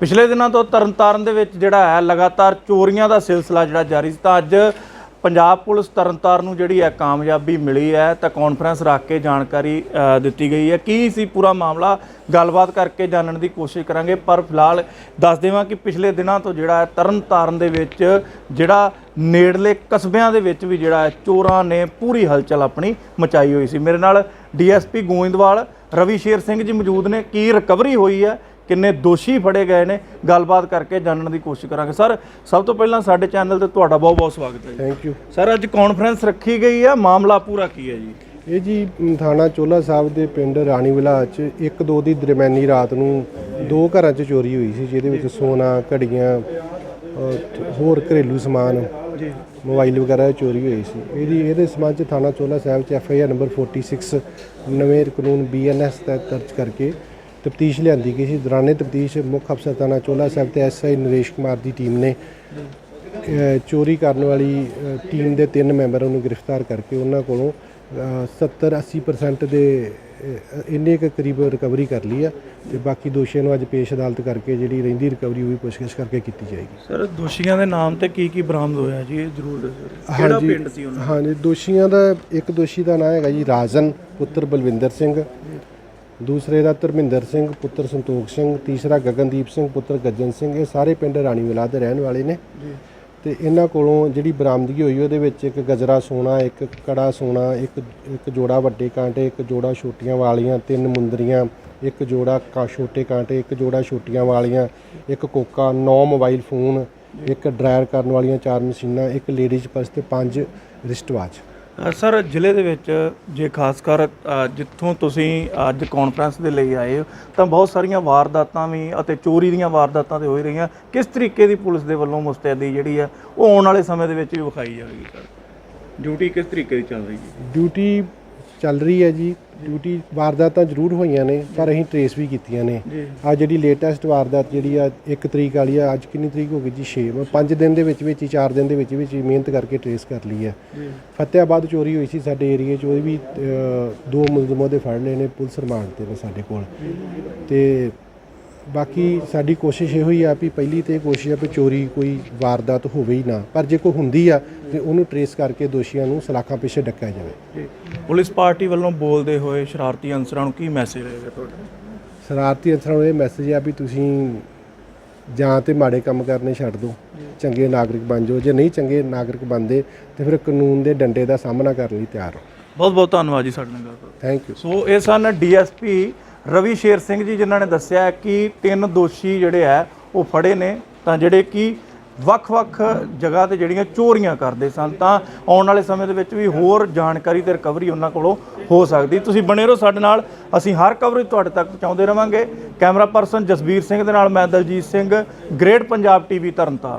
ਪਿਛਲੇ ਦਿਨਾਂ ਤੋਂ ਤਰਨਤਾਰਨ ਦੇ ਵਿੱਚ ਜਿਹੜਾ ਹੈ ਲਗਾਤਾਰ ਚੋਰੀਆਂ ਦਾ ਸਿਲਸਿਲਾ ਜਿਹੜਾ ਜਾਰੀ ਸੀ ਤਾਂ ਅੱਜ ਪੰਜਾਬ ਪੁਲਿਸ ਤਰਨਤਾਰਨ ਨੂੰ ਜਿਹੜੀ ਹੈ ਕਾਮਯਾਬੀ ਮਿਲੀ ਹੈ ਤਾਂ ਕਾਨਫਰੰਸ ਰੱਖ ਕੇ ਜਾਣਕਾਰੀ ਦਿੱਤੀ ਗਈ ਹੈ। ਕੀ ਸੀ ਪੂਰਾ ਮਾਮਲਾ? ਗੱਲਬਾਤ ਕਰਕੇ ਜਾਣਨ ਦੀ ਕੋਸ਼ਿਸ਼ ਕਰਾਂਗੇ, ਪਰ ਫਿਲਹਾਲ ਦੱਸ ਦੇਵਾਂ ਕਿ ਪਿਛਲੇ ਦਿਨਾਂ ਤੋਂ ਜਿਹੜਾ ਹੈ ਤਰਨਤਾਰਨ ਦੇ ਵਿੱਚ ਜਿਹੜਾ ਨੇੜਲੇ ਕਸਬਿਆਂ ਦੇ ਵਿੱਚ ਵੀ ਜਿਹੜਾ ਹੈ ਚੋਰਾਂ ਨੇ ਪੂਰੀ ਹਲਚਲ ਆਪਣੀ ਮਚਾਈ ਹੋਈ ਸੀ। ਮੇਰੇ ਨਾਲ ਡੀਐਸਪੀ ਗੋਇੰਦਵਾਲ, ਰਵੀ ਸ਼ੇਰ ਸਿੰਘ ਜੀ ਮੌਜੂਦ ਨੇ। ਕੀ ਰਿਕਵਰੀ ਹੋਈ ਹੈ? ਕਿੰਨੇ ਦੋਸ਼ੀ ਫੜੇ ਗਏ ਨੇ ਗੱਲਬਾਤ ਕਰਕੇ ਜਾਣਨ ਦੀ ਕੋਸ਼ਿਸ਼ ਕਰਾਂਗੇ। ਸਰ ਸਭ ਤੋਂ ਪਹਿਲਾਂ ਸਾਡੇ ਚੈਨਲ ਤੇ ਤੁਹਾਡਾ ਬਹੁਤ ਬਹੁਤ ਸਵਾਗਤ ਹੈ ਥੈਂਕ ਯੂ ਸਰ ਅੱਜ ਕਾਨਫਰੰਸ ਰੱਖੀ ਗਈ ਹੈ ਮਾਮਲਾ ਪੂਰਾ ਕੀ ਹੈ ਜੀ? ਇਹ ਜੀ ਥਾਣਾ ਚੋਲਾ ਸਾਹਿਬ ਦੇ ਪਿੰਡ ਰਾਣੀਵਿਲਾ ਚ ਇੱਕ ਦੋ ਦੀ ਦਰਮਿਆਨੀ ਰਾਤ ਨੂੰ ਦੋ ਘਰਾਂ 'ਚ ਚੋਰੀ ਹੋਈ ਸੀ ਜਿਹਦੇ ਵਿੱਚ ਸੋਨਾ ਘੜੀਆਂ ਹੋਰ ਘਰੇਲੂ ਸਮਾਨ ਜੀ। ਮੋਬਾਈਲ ਵਗੈਰਾ ਚੋਰੀ ਹੋਈ ਸੀ। ਇਹਦੀ ਇਹਦੇ ਸਬੰਧ ਚ ਥਾਣਾ ਚੋਲਾ ਸਾਹਿਬ ਚ ਐਫ ਆਈ ਆਰ ਨੰਬਰ 46 ਨਵੇਂ ਕਾਨੂੰਨ ਬੀ ਐਨ ਐਸ ਤਹਿਤ ਦਰਜ ਕਰਕੇ ਤਫਤੀਸ਼ ਲਿਆਂਦੀ ਗਈ ਸੀ। ਦੌਰਾਨੇ ਤਫਤੀਸ਼ ਮੁੱਖ ਅਫਸਰ ਥਾਣਾ ਚੋਲਾ ਸਾਹਿਬ ਤੇ ਐਸ ਆਈ ਨਰੇਸ਼ ਕੁਮਾਰ ਦੀ ਟੀਮ ਨੇ ਚੋਰੀ ਕਰਨ ਵਾਲੀ ਟੀਮ ਦੇ ਤਿੰਨ ਮੈਂਬਰਾਂ ਨੂੰ ਗ੍ਰਿਫਤਾਰ ਕਰਕੇ ਉਹਨਾਂ ਕੋਲੋਂ 70 80% ਦੇ ਇੰਨੇ ਕੁ ਕਰੀਬ ਰਿਕਵਰੀ ਕਰ ਲਈ ਆ ਤੇ ਬਾਕੀ ਦੋਸ਼ੀਆਂ ਨੂੰ ਅੱਜ ਪੇਸ਼ ਅਦਾਲਤ ਕਰਕੇ ਜਿਹੜੀ ਰਹਿੰਦੀ ਰਿਕਵਰੀ ਹੋਈ ਪੁੱਛਗਿੱਛ ਕਰਕੇ ਕੀਤੀ ਜਾਏਗੀ। ਸਰ ਦੋਸ਼ੀਆਂ ਦੇ ਨਾਮ ਤੇ ਕੀ ਕੀ ਬਰਾਮਦ ਹੋਇਆ ਜੀ? ਇਹ ਜ਼ਰੂਰ ਕਿਹੜਾ। ਪਿੰਡ ਸੀ ਉਹਨਾਂ ਹਾਂਜੀ ਦੋਸ਼ੀਆਂ ਦਾ ਇੱਕ ਦੋਸ਼ੀ ਦਾ ਨਾਮ ਹੈਗਾ ਜੀ ਰਾਜਨ ਪੁੱਤਰ ਬਲਵਿੰਦਰ ਸਿੰਘ ਦੂਸਰੇ ਦਾ ਧਰਮਿੰਦਰ ਸਿੰਘ ਪੁੱਤਰ ਸੰਤੋਖ ਸਿੰਘ ਤੀਸਰਾ ਗਗਨਦੀਪ ਸਿੰਘ ਪੁੱਤਰ ਗੱਜਨ ਸਿੰਘ ਇਹ ਸਾਰੇ ਪਿੰਡ ਰਾਣੀ ਵਿਲਾ ਦੇ ਰਹਿਣ ਵਾਲੇ ਨੇ। ਤੇ ਇਹਨਾਂ ਕੋਲੋਂ ਜਿਹੜੀ ਬਰਾਮਦਗੀ ਹੋਈ ਉਹਦੇ ਵਿੱਚ ਇੱਕ ਗਜਰਾ ਸੋਨਾ ਇੱਕ ਕੜਾ ਸੋਨਾ ਇੱਕ ਇੱਕ ਜੋੜਾ ਵੱਡੇ ਕਾਂਟੇ ਇੱਕ ਜੋੜਾ ਛੋਟੀਆਂ ਵਾਲੀਆਂ ਤਿੰਨ ਮੁੰਦਰੀਆਂ ਇੱਕ ਜੋੜਾ ਕਾ ਛੋਟੇ ਕਾਂਟੇ ਇੱਕ ਜੋੜਾ ਛੋਟੀਆਂ ਵਾਲੀਆਂ ਇੱਕ ਕੋਕਾ ਨੌ ਮੋਬਾਈਲ ਫੋਨ ਇੱਕ ਡਰਾਇਰ ਕਰਨ ਵਾਲੀਆਂ ਚਾਰ ਮਸ਼ੀਨਾਂ ਇੱਕ ਲੇਡੀਜ਼ ਪਰਸ ਤੇ ਪੰਜ ਰਿਸਟਵਾਚ ਸਰ, ਜ਼ਿਲ੍ਹੇ ਦੇ ਵਿੱਚ ਜੇ ਖਾਸ ਕਰ ਜਿੱਥੋਂ ਤੁਸੀਂ ਅੱਜ ਕਾਨਫਰੰਸ ਦੇ ਲਈ ਆਏ ਹੋ, ਤਾਂ ਬਹੁਤ ਸਾਰੀਆਂ ਵਾਰਦਾਤਾਂ ਵੀ ਅਤੇ ਚੋਰੀ ਦੀਆਂ ਵਾਰਦਾਤਾਂ ਤੇ ਹੋ ਰਹੀਆਂ। ਕਿਸ ਤਰੀਕੇ ਦੀ ਪੁਲਿਸ ਦੇ ਵੱਲੋਂ ਮੁਸਤੈਦੀ ਜਿਹੜੀ ਹੈ ਉਹ ਆਉਣ ਵਾਲੇ ਸਮੇਂ ਦੇ ਵਿੱਚ ਵੀ ਵਿਖਾਈ ਜਾਵੇਗੀ, ਸਰ? ਡਿਊਟੀ ਕਿਸ ਤਰੀਕੇ ਦੀ ਚੱਲ ਰਹੀ ਹੈ? ਡਿਊਟੀ ਚੱਲ ਰਹੀ ਹੈ ਜੀ। ਡਿਊਟੀ ਵਾਰਦਾਤਾਂ ਜ਼ਰੂਰ ਹੋਈਆਂ ਨੇ ਪਰ ਅਸੀਂ ਟਰੇਸ ਵੀ ਕੀਤੀਆਂ ਨੇ। ਆ ਜਿਹੜੀ ਲੇਟੈਸਟ ਵਾਰਦਾਤ ਜਿਹੜੀ ਆ 1 ਤਰੀਕ ਵਾਲੀ ਆ ਅੱਜ ਕਿੰਨੀ ਤਰੀਕ ਹੋ ਗਈ ਜੀ? 6 5 ਦਿਨ ਦੇ ਵਿੱਚ ਵਿੱਚ ਹੀ 4 ਦਿਨ ਦੇ ਵਿੱਚ ਵਿੱਚ ਹੀ ਮਿਹਨਤ ਕਰਕੇ ਟਰੇਸ ਕਰ ਲਈ ਹੈ। ਫਤਿਆਬਾਦ ਚੋਰੀ ਹੋਈ ਸੀ ਸਾਡੇ ਏਰੀਏ 'ਚ ਉਹ ਵੀ ਦੋ ਮੁਲਜ਼ਮ ਉਹਦੇ ਫੜ ਲਏ ਨੇ ਪੁਲਿਸ ਰਿਮਾਂਡ ਤੇ ਨੇ ਸਾਡੇ ਕੋਲ। ਤੇ ਬਾਕੀ ਸਾਡੀ ਕੋਸ਼ਿਸ਼ ਇਹੋ ਹੀ ਆ ਵੀ ਪਹਿਲੀ ਤੇ ਕੋਸ਼ਿਸ਼ ਆ ਵੀ ਚੋਰੀ ਕੋਈ ਵਾਰਦਾਤ ਹੋਵੇ ਹੀ ਨਾ। ਪਰ ਜੇ ਕੋਈ ਹੁੰਦੀ ਆ ਤੇ ਉਹਨੂੰ ਟਰੇਸ ਕਰਕੇ ਦੋਸ਼ੀਆਂ ਨੂੰ ਸਲਾਖਾਂ ਪਿੱਛੇ ਡੱਕਿਆ ਜਾਵੇ। ਪੁਲਿਸ ਪਾਰਟੀ ਵੱਲੋਂ ਬੋਲਦੇ ਹੋਏ ਸ਼ਰਾਰਤੀ ਅਨਸਰਾਂ ਨੂੰ ਕੀ ਮੈਸੇਜ ਰਹੇਗਾ ਤੁਹਾਡਾ? ਸ਼ਰਾਰਤੀ ਅਨਸਰਾਂ ਨੂੰ ਇਹ ਮੈਸੇਜ ਆ ਵੀ ਤੁਸੀਂ ਜਾਂ ਤੇ ਮਾੜੇ ਕੰਮ ਕਰਨੇ ਛੱਡ ਦਿਓ। ਚੰਗੇ ਨਾਗਰਿਕ ਬਣ ਜਾਓ। ਜੇ ਨਹੀਂ ਚੰਗੇ ਨਾਗਰਿਕ ਬਣਦੇ ਤੇ ਫਿਰ ਕਾਨੂੰਨ ਦੇ ਡੰਡੇ ਦਾ ਸਾਹਮਣਾ ਕਰਨ ਲਈ ਤਿਆਰ ਹੋ ਬਹੁਤ ਬਹੁਤ ਧੰਨਵਾਦ ਜੀ ਸਾਡੇ ਨਾਲ। ਥੈਂਕ ਯੂ ਸੋ ਇਹ ਸਨ ਡੀਐਸਪੀ ਰਵੀ ਸ਼ੇਰ ਸਿੰਘ ਜੀ ਜਿਨ੍ਹਾਂ ਨੇ ਦੱਸਿਆ ਕਿ ਤਿੰਨ ਦੋਸ਼ੀ ਜਿਹੜੇ ਆ ਉਹ ਫੜੇ ਨੇ। ਤਾਂ ਜਿਹੜੇ ਕਿ ਵੱਖ-ਵੱਖ ਜਗ੍ਹਾ ਤੇ ਜਿਹੜੀਆਂ ਚੋਰੀਆਂ ਕਰਦੇ ਸਨ, ਤਾਂ ਆਉਣ ਵਾਲੇ ਸਮੇਂ ਦੇ ਵਿੱਚ ਵੀ ਹੋਰ ਜਾਣਕਾਰੀ ਤੇ ਰਿਕਵਰੀ ਉਹਨਾਂ ਕੋਲੋਂ ਹੋ ਸਕਦੀ। ਤੁਸੀਂ ਬਣੇ ਰਹੋ ਸਾਡੇ ਨਾਲ। ਅਸੀਂ ਹਰ ਕਵਰੇਜ ਤੁਹਾਡੇ ਤੱਕ ਪਹੁੰਚਾਉਂਦੇ ਰਵਾਂਗੇ। ਕੈਮਰਾ ਪਰਸਨ ਜਸਬੀਰ ਸਿੰਘ ਦੇ ਨਾਲ ਮੈਂ ਦਲਜੀਤ ਸਿੰਘ, ਗ੍ਰੇਟ ਪੰਜਾਬ ਟੀਵੀ ਤਰਨਤਾਰਨ।